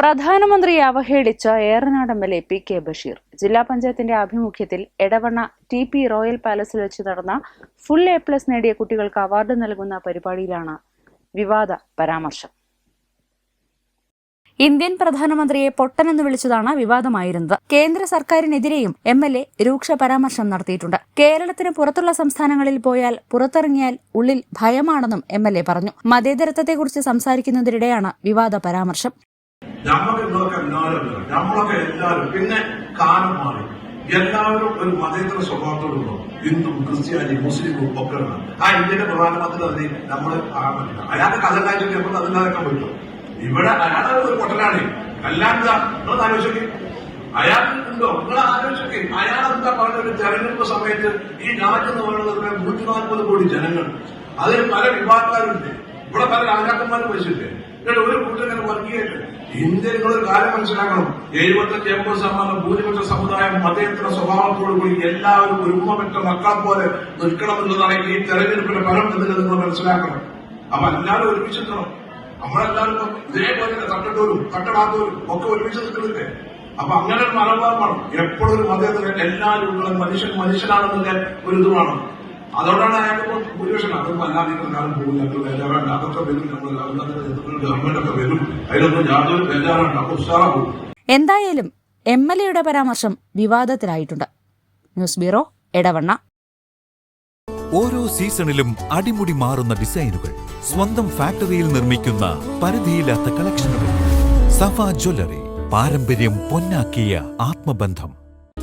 പ്രധാനമന്ത്രിയെ അവഹേളിച്ച Eranad M L P K Basheer. ജില്ലാ പഞ്ചായത്തിന്റെ ആഭിമുഖ്യത്തിൽ എടവണ്ണ ടി പി റോയൽ പാലസിൽ വെച്ച് നടന്ന ഫുൾ എ പ്ലസ് നേടിയ കുട്ടികൾക്ക് അവാർഡ് നൽകുന്ന പരിപാടിയിലാണ് വിവാദ പരാമർശം. ഇന്ത്യൻ പ്രധാനമന്ത്രിയെ പൊട്ടനെന്ന് വിളിച്ചതാണ് വിവാദമായിരുന്നത്. കേന്ദ്ര സർക്കാരിനെതിരെയും എം എൽ എ രൂക്ഷ പരാമർശം നടത്തിയിട്ടുണ്ട്. കേരളത്തിന് പുറത്തുള്ള സംസ്ഥാനങ്ങളിൽ പോയാൽ പുറത്തിറങ്ങിയാൽ ഉള്ളിൽ ഭയമാണെന്നും എം എൽ എ പറഞ്ഞു. മതേതരത്വത്തെക്കുറിച്ച് സംസാരിക്കുന്നതിനിടെയാണ് വിവാദ പരാമർശം. നമുക്ക് നിങ്ങളൊക്കെ എല്ലാവരും നമ്മളൊക്കെ എല്ലാവരും. പിന്നെ കാലം മാറി. എല്ലാവരും ഒരു മതേതര സ്വഭാവത്തോടുണ്ടോ ഹിന്ദു ക്രിസ്ത്യാനി മുസ്ലിം ഒക്കെ ആ ഇന്ത്യയുടെ പ്രധാനമന്ത്രി അതിനെ നമ്മൾ ആകുന്നില്ല അയാൾക്ക് കഥ കാഴ്ച നമ്മൾ അതില്ലാതൊക്കെ പറ്റും ഇവിടെ അയാളെ ഒരു പൊട്ടനാണ്. അല്ലാണ്ട് നിങ്ങൾ ആലോചിക്കും അയാൾ ഉണ്ടോ? നിങ്ങൾ ആലോചിക്കും അയാൾ എന്താ പറഞ്ഞ ഒരു തെരഞ്ഞെടുപ്പ് സമയത്ത് ഈ നാട്ടിൽ എന്ന് പറയുന്നത് നൂറ്റി നാൽപ്പത് കോടി ജനങ്ങൾ. അതിൽ പല വിഭാഗക്കാരുണ്ട്. ഇവിടെ പല രാജാക്കന്മാരും വെച്ചിട്ട് എന്നിട്ട് ഒരു കൂട്ടങ്ങനെ വർഗീയല്ല ഇന്ത്യ നിങ്ങളൊരു കാര്യം മനസ്സിലാക്കണം. എഴുപത്തഞ്ച് എൺപത് ശതമാനം ഭൂരിപക്ഷ സമുദായം മതേതര സ്വഭാവത്തോടു കൂടി എല്ലാവരും ഒരു ഉമ്മപ്പെട്ട മക്കളെ പോലെ നിൽക്കണമെന്നതാണ് ഈ തെരഞ്ഞെടുപ്പിന്റെ ഫലം എന്ന് നിങ്ങൾ മനസ്സിലാക്കണം. അപ്പൊ എല്ലാവരും ഒരുമിച്ചിട്ടണം നമ്മളെല്ലാവരും ഇപ്പൊ ഇതേപോലെ തന്നെ തട്ടട്ടോരും തട്ടടാത്തോരും ഒക്കെ ഒരുമിച്ച് നിൽക്കുന്നില്ലേ? അപ്പൊ അങ്ങനെ ഒരു മനോഭാവമാണ് എപ്പോഴും ഒരു മതേതര എല്ലാവരും ഉള്ള മനുഷ്യൻ മനുഷ്യനാണെന്നുള്ള ഒരു ഇത് വേണം. അതുകൊണ്ടാണ് അയാൾക്ക് ഭൂരിപക്ഷം അതൊന്നും അല്ലാതെ കാലം പോകില്ല അത് ബേജാറുണ്ട് അതൊക്കെ വരും ഞങ്ങൾ ഗവൺമെന്റ് ഒക്കെ വരും. അതിലൊന്നും യാതൊരു ബേജാറുണ്ട് അപ്പൊ ഉത്സാഹവും എന്തായാലും എം എൽ എയുടെ പരാമർശം വിവാദത്തിലായിട്ടുണ്ട്. News bureau Edavanna. ഓരോ സീസണിലും അടിമുടി മാറുന്ന ഡിസൈനുകൾ. സ്വന്തം ഫാക്ടറിയിൽ നിർമ്മിക്കുന്ന പരിധിയില്ലാത്ത കളക്ഷനുകൾ. സഫ ജ്വല്ലറി പാരമ്പര്യം പൊന്നാക്കിയ ആത്മബന്ധം.